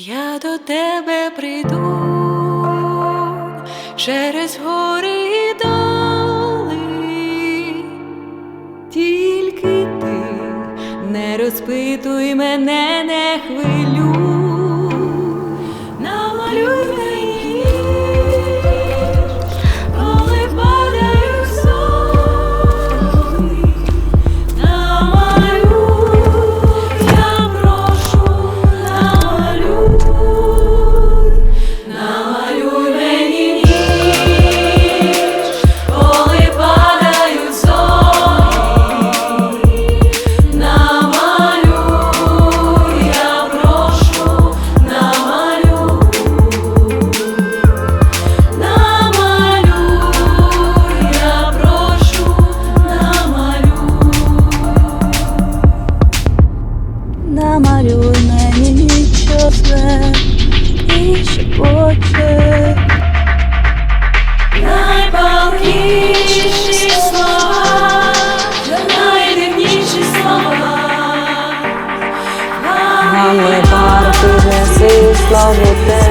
Я до тебе прийду через гори і доли, тільки ти не розпитуй мене, не хвилюй, Não é para, fiz nesses logo tempo.